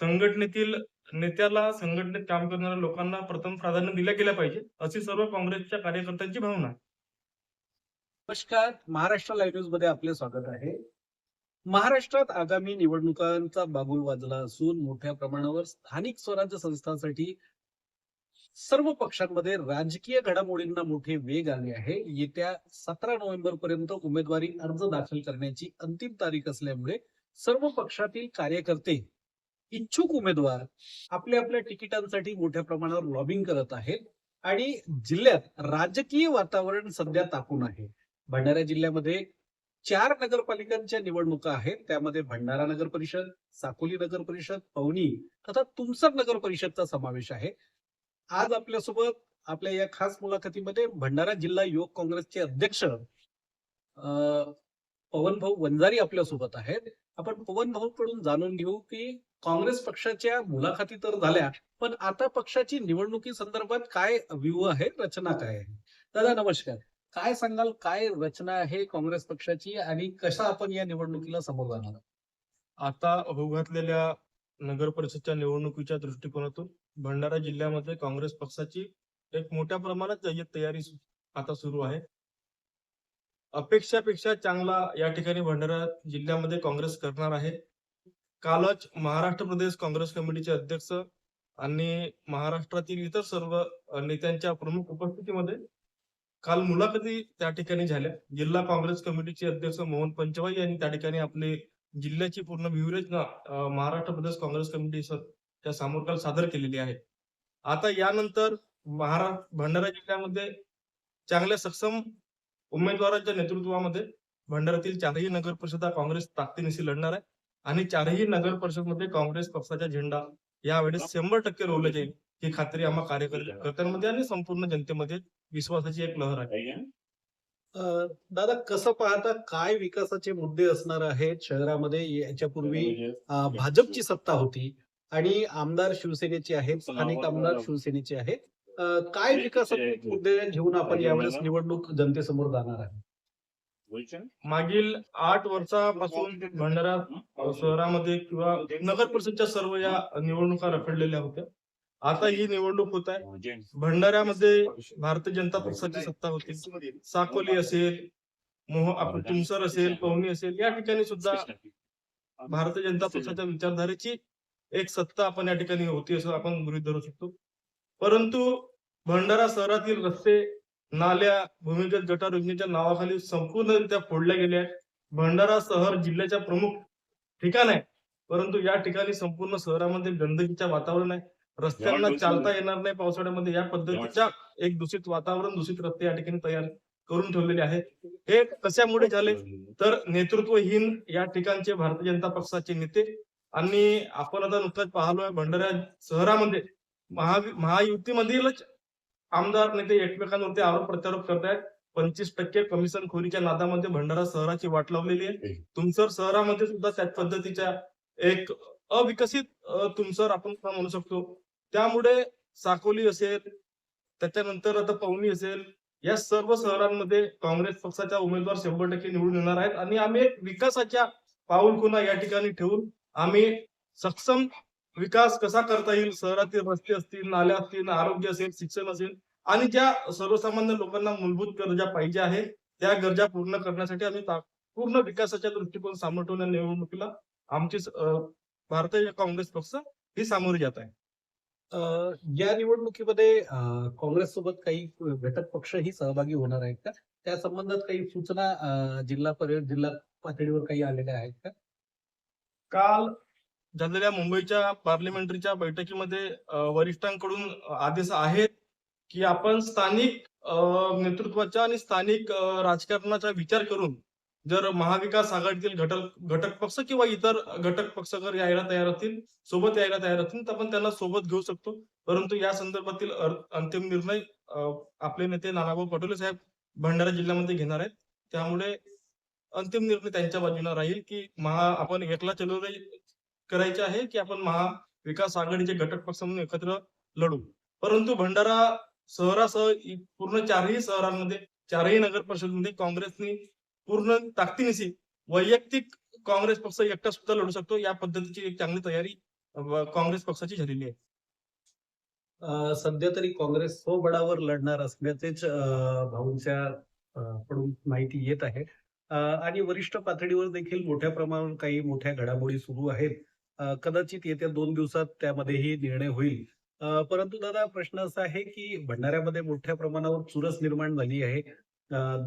संघटनेतील नेत्याला संघटनेत काम करणाऱ्या लोकांना प्रथम प्राधान्य दिल्या गेल्या पाहिजे अशी सर्व काँग्रेसच्या कार्यकर्त्यांची भावना आहे. नमस्कार महाराष्ट्र लाईव्ह न्यूजमध्ये आपले स्वागत आहे. महाराष्ट्रात आगामी निवडणुकांचा बागुल वाजला असून मोठ्या प्रमाणावर स्थानिक स्वराज्य संस्थांसाठी सर्व पक्षांमध्ये राजकीय घडामोडींना मोठे वेग आले आहे. येत्या सतरा नोव्हेंबर पर्यंत उमेदवारी अर्ज दाखल करण्याची अंतिम तारीख असल्यामुळे सर्व पक्षातील कार्यकर्ते इच्छुक उमेदवार आपल्या आपल्या तिकिटांसाठी मोठ्या प्रमाणावर लॉबिंग करत आहेत आणि जिल्ह्यात राजकीय वातावरण सध्या तापून आहे. भंडारा जिल्ह्यामध्ये चार नगरपालिकांच्या निवडणुका आहेत. त्यामध्ये भंडारा नगर परिषद साकोली नगर परिषद पवनी तथा तुमसर नगर परिषदचा समावेश आहे. आज आपल्यासोबत आपल्या या खास मुलाखतीमध्ये भंडारा जिल्हा युवक काँग्रेसचे अध्यक्ष अं, पवन भाऊ वंजारी आपल्यासोबत आहेत. आपण पवन भाऊ कडून जाणून घेऊ की काँग्रेस पक्षाच्या मुलाखती तर झाल्या पण आता पक्षाची निवडणुकी संदर्भात काय व्ह्यू आहे रचना काय आहे? दादा नमस्कार. काय सांगाल काय रचना आहे काँग्रेस पक्षाची आणि कशा आपण या निवडणुकीला समोर जाणार? आता होऊ घातलेल्या नगर परिषदच्या निवडणुकीच्या दृष्टिकोनातून भंडारा जिल्ह्यामध्ये काँग्रेस पक्षाची एक मोठ्या प्रमाणात जय्यत तयारी आता सुरू आहे. अपेक्षापेक्षा चांगला या ठिकाणी भंडारा जिल्ह्यामध्ये काँग्रेस करणार आहे. कालच महाराष्ट्र प्रदेश काँग्रेस कमिटीचे अध्यक्ष आणि महाराष्ट्रातील इतर सर्व नेत्यांच्या प्रमुख उपस्थितीमध्ये काल मुलाखती त्या ठिकाणी झाल्या. जिल्हा काँग्रेस कमिटीचे अध्यक्ष मोहन पंचवाई यांनी त्या ठिकाणी आपले जिल्ह्याची पूर्ण व्यूहरचना महाराष्ट्र प्रदेश काँग्रेस कमिटी त्या समोर काल सादर केलेली आहे. आता यानंतर महाराष्ट्र भंडारा जिल्ह्यामध्ये चांगल्या सक्षम उमेदवारांच्या नेतृत्वामध्ये भंडारातील चारही नगर परिषदा काँग्रेस ताकदीनिशी लढणार आहे. आणि चारही नगर परिषदमध्ये काँग्रेस पक्षाचा झेंडा यावेळेस शंभर टक्के रोवला जाईल ही खात्री आम्हा कार्यकर्त्यांमध्ये आणि संपूर्ण जनतेमध्ये विश्वासाची एक लहर आहे. दादा कसं पाहता काय विकासाचे मुद्दे असणार आहेत शहरामध्ये? याच्यापूर्वी भाजपची सत्ता होती आणि आमदार शिवसेनेचे आहेत स्थानिक आमदार शिवसेनेचे आहेत. काय विकासाचे मुद्दे घेऊन आपण यावेळेस निवडणूक जनतेसमोर जाणार आहे? मागील आठ वर्षापासून भंडारा शहरामध्ये किंवा नगर परिषदच्या सर्व या निवडणुका रखडलेल्या होत्या. आता ही निवडणूक होत आहे. भंडाऱ्यामध्ये भारतीय जनता पक्षाची सत्ता होती. साकोली असेल मोह तुमसर असेल पवनी असेल या ठिकाणी सुद्धा भारतीय जनता पक्षाच्या विचारधारेची एक सत्ता आपण या ठिकाणी होती असं आपण गृहीत धरू शकतो. परंतु भंडारा शहरातील रस्ते नाल्या भूमिगत गटार योजनेच्या नावाखाली संपूर्णरित्या फोडल्या गेल्या आहेत. भंडारा शहर जिल्ह्याच्या प्रमुख ठिकाण आहे. परंतु या ठिकाणी संपूर्ण शहरामध्ये गंदकीच्या वातावरण आहे. रस्त्यांना चालता येणार नाही पावसाळ्यामध्ये. या पद्धतीच्या एक दूषित वातावरण दूषित रस्ते या ठिकाणी तयार करून ठेवलेले आहेत. हे कशामुळे झाले? तर नेतृत्वहीन या ठिकाणचे भारतीय जनता पक्षाचे नेते आणि आपण आता नुकताच पाहिलोय भंडारा शहरामध्ये. महा महायुतीमधीलच आमदार नेते एकमेकांवरती आरोप प्रत्यारोप करतायत. पंचवीस टक्के कमिशन खोरीच्या नादामध्ये भंडारा शहराची वाट लावलेली आहे. तुमसर शहरामध्ये सुद्धा त्याच पद्धतीच्या एक अविकसित तुमसर आपण म्हणू शकतो? त्यामुळे साकोली असेल त्याच्यानंतर आता पवनी असेल या सर्व शहरांमध्ये काँग्रेस पक्षाच्या उमेदवार शंभर टक्के निवडून येणार आहेत. आणि आम्ही एक विकासाच्या पाऊलखुणा या ठिकाणी ठेवून आम्ही सक्षम विकास कसा करता येईल? शहरातील रस्ते असतील नाल्या असतील आरोग्य असेल शिक्षण असेल आणि ज्या सर्वसामान्य लोकांना मूलभूत गरजा पाहिजे आहेत त्या गरजा पूर्ण करण्यासाठी आम्ही पूर्ण विकासाच्या दृष्टिकोन सामोर ठेवून या निवडणुकीला आमची भारतीय काँग्रेस पक्ष ही सामोरी जात आहे. या निवडणुकीमध्ये काँग्रेस सोबत काही घटक पक्षही सहभागी होणार आहेत का? त्या संबंधात काही सूचना जिल्हा पर्यंत जिल्हा पातळीवर काही आलेल्या आहेत का? काल झालेल्या मुंबईच्या पार्लिमेंटरीच्या बैठकीमध्ये वरिष्ठांकडून आदेश आहेत की आपण स्थानिक नेतृत्वाच्या आणि स्थानिक राजकारणाचा विचार करून जर महाविकास आघाडीतील घटक घटक पक्ष किंवा इतर घटक पक्ष जर यायला तयार असतील सोबत यायला तयार असतील तर आपण त्यांना सोबत घेऊ शकतो. परंतु या संदर्भातील अंतिम निर्णय आपले नेते नानाभाऊ पटोले साहेब भंडारा जिल्ह्यामध्ये घेणार आहेत. त्यामुळे अंतिम निर्णय त्यांच्या बाजूने राहील की महा आपण एकला चलो करायचे आहे की आपण महाविकास आघाडीचे घटक पक्ष म्हणून एकत्र लढू. परंतु भंडारा शहरासह पूर्ण चारही शहरांमध्ये चारही नगर परिषदमध्ये काँग्रेसनी पूर्ण ताकदीनिशी वैयक्तिक काँग्रेस पक्ष एकटा सुद्धा लढू शकतो. या पद्धतीची एक चांगली तयारी काँग्रेस पक्षाची झालेली आहे. सध्या तरी काँग्रेस सो बडावर लढणार असल्याचेच भाऊंच्या कडून माहिती येत आहे. आणि वरिष्ठ पातळीवर देखील मोठ्या प्रमाणावर काही मोठ्या घडामोडी सुरू आहेत. कदाचित येत्या दोन दिवसात त्यामध्येही निर्णय होईल. परंतु दादा प्रश्न असा आहे की भंडाऱ्यामध्ये मोठ्या प्रमाणावर चुरस निर्माण झाली आहे.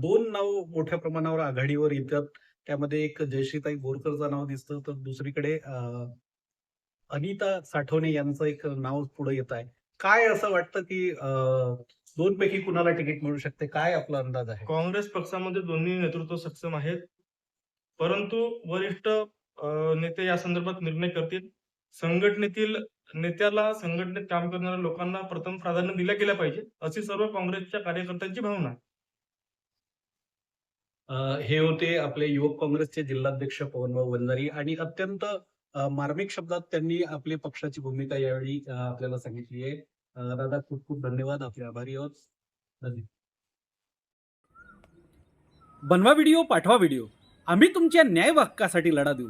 दोन नाव मोठ्या प्रमाणावर आघाडीवर येतात. त्यामध्ये एक जयश्रीताई बोरकरचं नाव दिसतं तर दुसरीकडे अनिता साठवणे यांचं एक नाव पुढे येत आहे. काय असं वाटतं की दोन पैकी कुणाला तिकीट मिळू शकते? काय आपला अंदाज आहे? काँग्रेस पक्षामध्ये दोन्ही नेतृत्व सक्षम आहेत. परंतु वरिष्ठ नेते या संदर्भात निर्णय करतील. संघटनेतील नेत्याला संघटनेत काम करणाऱ्या लोकांना प्रथम प्राधान्य दिल्या गेल्या पाहिजे अशी सर्व काँग्रेसच्या कार्यकर्त्यांची भावना आहे. हे होते आपले युवक काँग्रेसचे जिल्हाध्यक्ष पवनभाऊ वंजारी आणि अत्यंत मार्मिक शब्दात त्यांनी आपली पक्षाची भूमिका यावेळी आपल्याला सांगितली आहे. दादा खूप खूप धन्यवाद. आपले आभारी आहोत. धन्यवाद. बनवा व्हिडिओ पाठवा व्हिडिओ. आम्ही तुमच्या न्याय हक्कासाठी लढा देऊ.